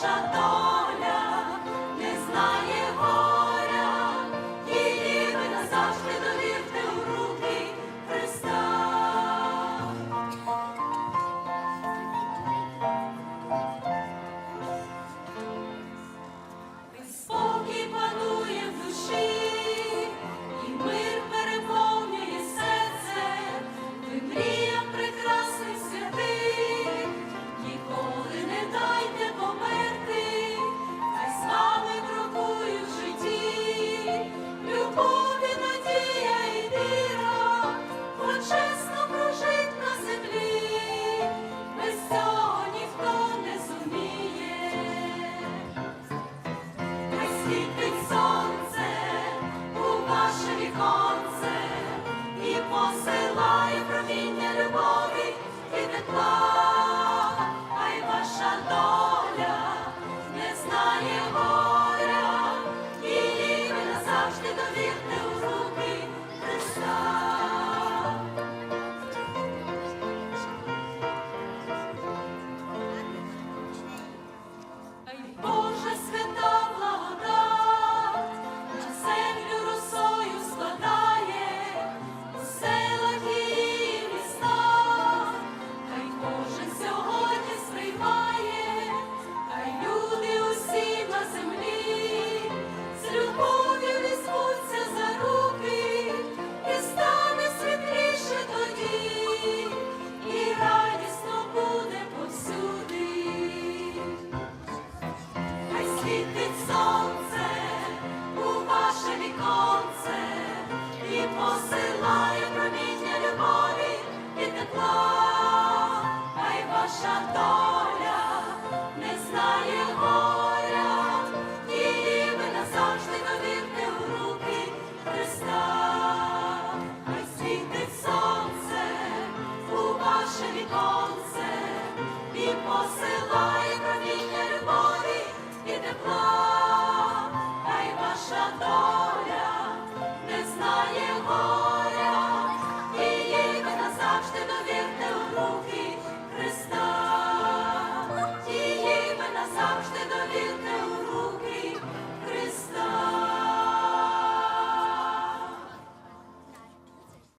shut світить сонце у ваше віконце і посилає проміння любові і тепла. Você Okay.